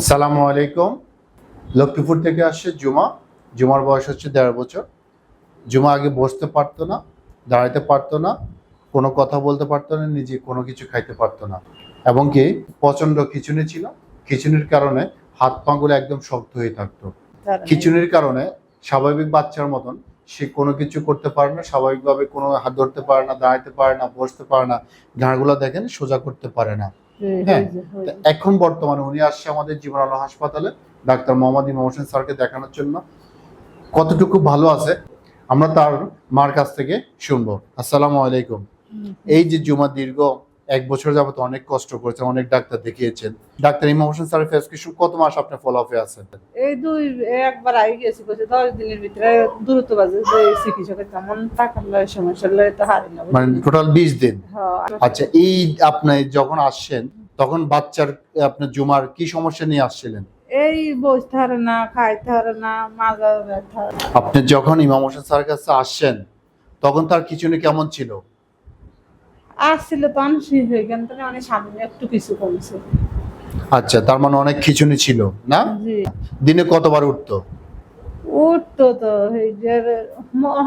আসসালামু আলাইকুম। লক্ষ্মীপুর থেকে আসছে জুমা। জুমার বয়স হচ্ছে দেড় বছর। জুমা আগে বসতে পারতো না দাঁড়াতে পারতো না কোনো কথা বলতে পারতো না নিজে কোনো কিছু খাইতে পারতো না। এবং কি প্রচণ্ড খিচুনি ছিল। খিচুনির কারণে হাত পাগুলো একদম শক্ত হয়ে থাকতো। খিচুনির কারণে স্বাভাবিক বাচ্চার মতন সে কোনো কিছু করতে পারে না স্বাভাবিকভাবে কোনো হাত ধরতে পারে না দাঁড়াতে পারে না বসতে পারে না। ঘাড়গুলো দেখেন সোজা করতে পারে না। হ্যাঁ, এখন বর্তমানে উনি আসছে আমাদের জীবন আলো হাসপাতালে ডাক্তার মোহাম্মদ ইমাম হোসেন স্যারকে দেখানোর জন্য। কতটুকু ভালো আছে আমরা তার মার কাছ থেকে শুনব। আসসালামু আলাইকুম। এই যে জুমা দীর্ঘ এক বছর যাবত অনেক কষ্ট করেছেন অনেক ডাক্তার দেখিয়েছেন। ডাক্তার ইমাম হোসেন স্যারের প্রেসক্রিপশন কত মাস আপনার ফলো আপে আছে এই দুই একবার আগে গেছি বলছে দশ দিনের ভিতরে দ্রুত বাজে যে চিকিৎসকের তেমন টাকা লয় সমস্যা লয় তো হারি না মানে টোটাল বিশ দিন? হ্যাঁ, আচ্ছা এই আপনি যখন আসছেন তখন বাচ্চার আপনার জুমার কি সমস্যা নিয়ে আসছিলেন? এই বসতে হারে না খাইতে হারে না মাজা ব্যথা আপনি যখন ইমাম হোসেন স্যারের কাছে আসছেন তখন তার খিচুনি কেমন ছিল? আসছিল হয়ে গেল অনেক সামনে একটু কিছু কমছে। আচ্ছা তার মানে অনেক খিচুনি ছিল না? দিনে কতবার উঠতো? উঠতো তো এই যে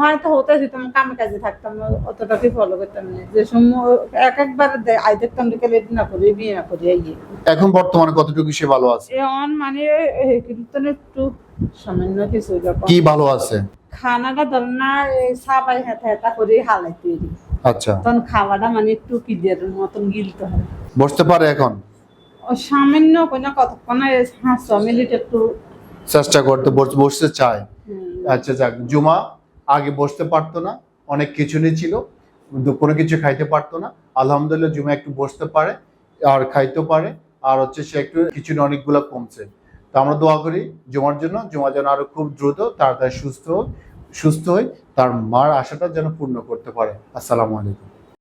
হয়তো হতে কামে কাজে থাকতাম অতটা কি ফলো করতাম না। যে সময় এক একবার আই দেখতাম যে না করি বিয়ে না করি এই এখন বর্তমানে কতটুকু সে ভালো আছে? এ অন মানে কিন্তু একটু সামান্য কিছু কি ভালো আছে? খানাটা ধর না এই সাবাই হেতা হেতা করে হালাইতে দিই আচ্ছা। তখন খাওয়াটা মানে একটু কিদের মতন গিলতে হয়। বসতে পারে এখন? ও সামান্য কোনো কতক্ষণ মিনিট একটু। চেষ্টা করতে বস- বসতে চায়। আচ্ছা যাক জুমা আগে বসতে পারতো না অনেক খিচুনি ছিল কোনো কিছু খাইতে পারতো না। আলহামদুলিল্লাহ জুমা একটু বসতে পারে আর খাইতে পারে আর হচ্ছে সে একটু খিচুনি অনেকগুলো কমছে। তো আমরা দোয়া করি জুমার জন্য জুমা যেন আরও খুব দ্রুত তাড়াতাড়ি সুস্থ হোক। সুস্থ হয় তার মার আশাটা যেন পূর্ণ করতে পারে। আসসালামু আলাইকুম।